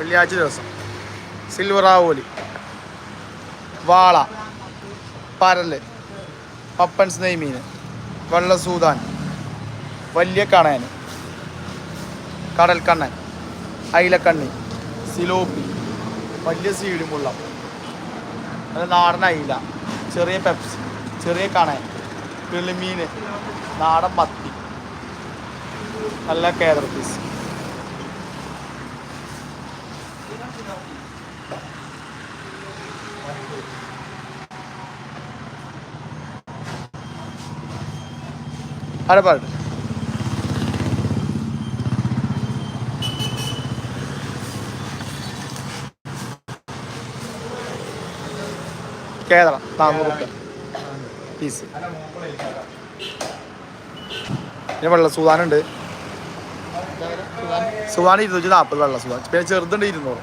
വെള്ളിയാഴ്ച ദിവസം. സിൽവർ ആവോലി. വാള. പരൽ. പപ്പൻസ് നെയ്മീൻ വെള്ള സൂതാൻ വലിയ കണയൻ. കടൽക്കണ്ണൻ. അയിലക്കണ്ണി. സിലോപ്പി. വലിയ സീഡിമുള്ള അത് നാടൻ അയില. ചെറിയ പെപ്സി. ചെറിയ കണയൻ. കിളിമീൻ നാടൻ മത്തി. നല്ല കേരളത്തിൽ ആരെ പാട്ട് കേരള റുപ്യ പീസ് പിന്നെ വെള്ള സുധാനുണ്ട് സുധാൻ ഇരുന്നൂറ്റി നാൽപ്പത് വെള്ള സുധാൻ പിന്നെ ചെറുതുണ്ട് ഇരുന്നൂറ്.